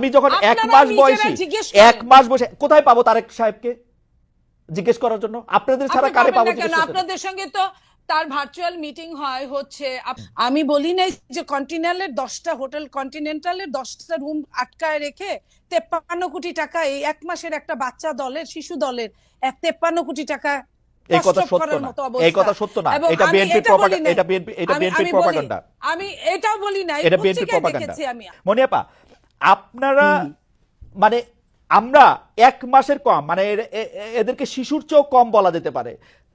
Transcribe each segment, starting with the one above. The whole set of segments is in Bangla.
আমি যখন এক মাস বয়সী এক মাস বসে কোথায় পাবো তারেক সাহেবকে জিজ্ঞেস করার জন্য? আপনাদের ছাড়া কারে পাবো? আপনাদের সঙ্গে তো তার ভার্চুয়াল মিটিং হয় হচ্ছে আমি বলি নাই যে কন্টিনেন্টালের দশটা হোটেল কন্টিনেন্টালের দশটা রুম আটকায় রেখে তেপ্পান্ন কোটি টাকা এই এক মাসের একটা বাচ্চা দলের শিশু দলের এক তেপ্পান্ন কোটি টাকা এই কথা সত্য না। এই কথা সত্য না। এটা আমি বিএনপি নাই। এটা বিএনপি এটা বিএনপি প্রপাগান্ডা আমি এটাও বলি নাই। এটা বিএনপি প্রপাগান্ডা মনিয়াপা আপনারা মানে আমরা এক মাসের কম মানে এদেরকে শিশুর চেয়েও কম বলা যেতে পারে।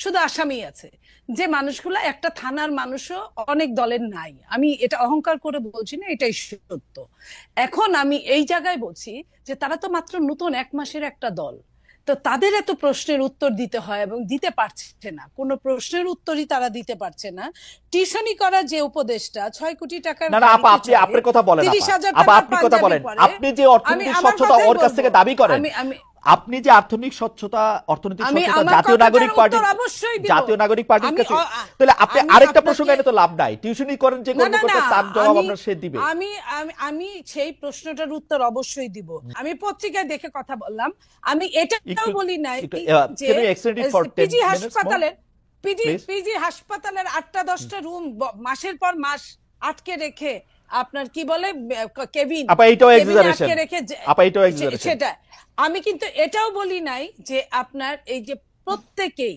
শুধু আসামি আছে। যে মানুষগুলো একটা থানার মানুষও অনেক দলের নাই। আমি এটা অহংকার করে বলছি না এটাই সত্য। এখন আমি এই জায়গায় বলছি যে তারা তো মাত্র নতুন এক মাসের একটা দল। তো তাদের এত প্রশ্নের উত্তর দিতে হয় এবং দিতে পারছে না। কোনো প্রশ্নের উত্তরই তারা দিতে পারছে না। টিউশনি করা যে উপদেশটা ছয় কোটি টাকার না না আপা আপনি আপনার কথা বলেন 30,000 আপা। আপা টাকার আপনি কথা বলেন। আপনি যে অর্থনৈতিক স্বচ্ছতা ওর কাছ থেকে দাবি করেন। আপনি যে আর্থিক স্বচ্ছতা অর্থনৈতিক আমি স্বচ্ছতা জাতীয় নাগরিক পার্টি। জাতীয় নাগরিক পার্টির কাছে তাহলে আপনি আরেকটা প্রসঙ্গ এনে তো লাভ নাই। টিউশনি করেন যে কর্মকর্তা তার জবাব আমরা সে দিবে। আমি আমি আমি সেই প্রশ্নটার উত্তর অবশ্যই দিব। আমি পত্রিকায় দেখে কথা বললাম। আমি এটাও বলি নাই যে can you extend it for 10 PG হাসপাতালের পিজি পিজি হাসপাতালের আটটা দশটা রুম মাসের পর মাস আটকে রেখে আপনার কি বলে কেভিন আপা, আপা, সেটা। আমি কিন্তু এটাও বলি নাই যে আপনার এই যে প্রত্যেকেই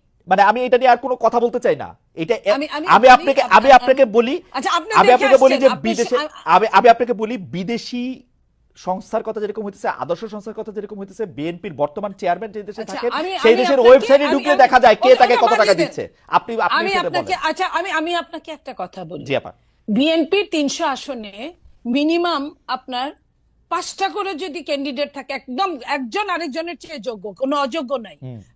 মানে আমি এটা নিয়ে আর কোনো কথা বলতে চাই না। এটা আমি- আপনাকে আমি আপনাকে বলি আচ্ছা, আমি আপনাকে বলি যে বিদেশে আমি আমি আপনাকে বলি বিদেশি সংস্থার কথা যেরকম হইতেছে আদর্শ সংস্থার কথা যেরকম হইতেছে বিএনপির বর্তমান চেয়ারম্যান যে দেশে আচ্ছা, থাকেন সেই দেশের ওয়েবসাইটে আমি- দেখা যায় কে তাকে কত টাকা দিচ্ছে। আপনি আপনি আমি আপনাকে আচ্ছা আমি আমি আপনাকে একটা কথা বলি। জি আপা। বিএনপির তিনশো আসনে মিনিমাম আপনার পাঁচটা করে যদি ক্যান্ডিডেট থাকে একদম একজন আরেকজনের চেয়ে যোগ্য কোনো অযোগ্য নাই।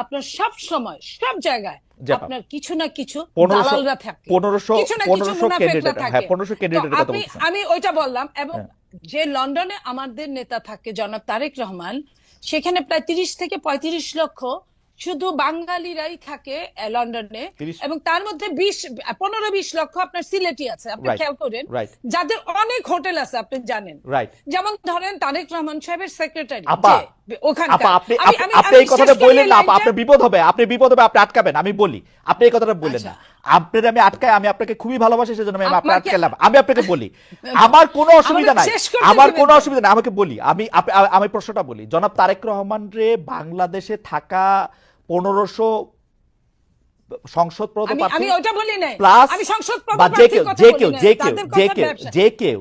আপনার সব সময় সব জায়গায় আপনার কিছু না কিছু দালালরা থাকে। কিছু না কিছু মুনাফেকরা থাকে। হ্যাঁ আপনি বলছেন আমি ওইটা বললাম এবং হ্যাঁ। যে লন্ডনে আমাদের নেতা থাকে জনাব তারেক রহমান সেখানে প্রায় তিরিশ থেকে পঁয়ত্রিশ লক্ষ শুধু বাঙালিরাই থাকে লন্ডনে। এবং তার মধ্যে বিশ পনেরো বিশ লক্ষ আপনার সিলেটি আছে আপনি খেয়াল করেন। যাদের অনেক হোটেল আছে আপনি জানেন। যেমন ধরেন তারেক রহমান সাহেবের সেক্রেটারি আপা আপনি আপনি- আপনি এই কথাটা বললেন না আপা আপনার বিপদ হবে আপনি বিপদ হবে আপনি আটকাবেন আমি বলি। আপনি এই কথাটা বললেন না। আপনার আমি আটকাই আমি আপনাকে খুবই ভালোবাসি সেজন্য আমি আপনাকে আমাকে- আটকালাম। আমি আপনাকে বলি। আমার কোনো অসুবিধা নাই। আমার কোনো অসুবিধা নাই। আমাকে বলি আমি আমি প্রশ্নটা বলি। জনাব তারেক রহমান রে বাংলাদেশে থাকা পনেরোশো সংসদ আমি আমি প্রার্থী ওটা বলি নাই। প্লাস আমি সংসদ বা যে কেউ যে কেউ যে কেউ যে কেউ যে কেউ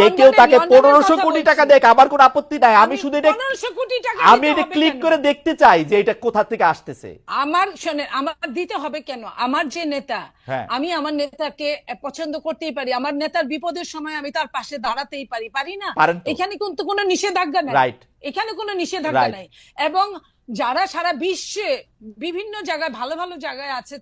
যে কেউ তাকে লন্ডনের পনেরোশো কথা কোটি টাকা দেখ আমার কোনো আপত্তি নাই। আমি শুধু এটা 1500 কোটি টাকা আমি এটা ক্লিক করে দেখতে চাই যে এটা কোথা থেকে আসতেছে। আমার শোনেন আমার দিতে হবে কেন? আমার যে নেতা হ্যাঁ। আমি আমার নেতাকে পছন্দ করতেই পারি। আমার নেতার বিপদের সময় আমি তার পাশে দাঁড়াতেই পারি। পারি না? এখানে কিন্তু কোনো নিষেধাজ্ঞা নাই। এখানে কোনো নিষেধাজ্ঞা নাই। এবং যারা সারা বিশ্বে বিভিন্ন জায়গায় ভালো ভালো জায়গায় আছে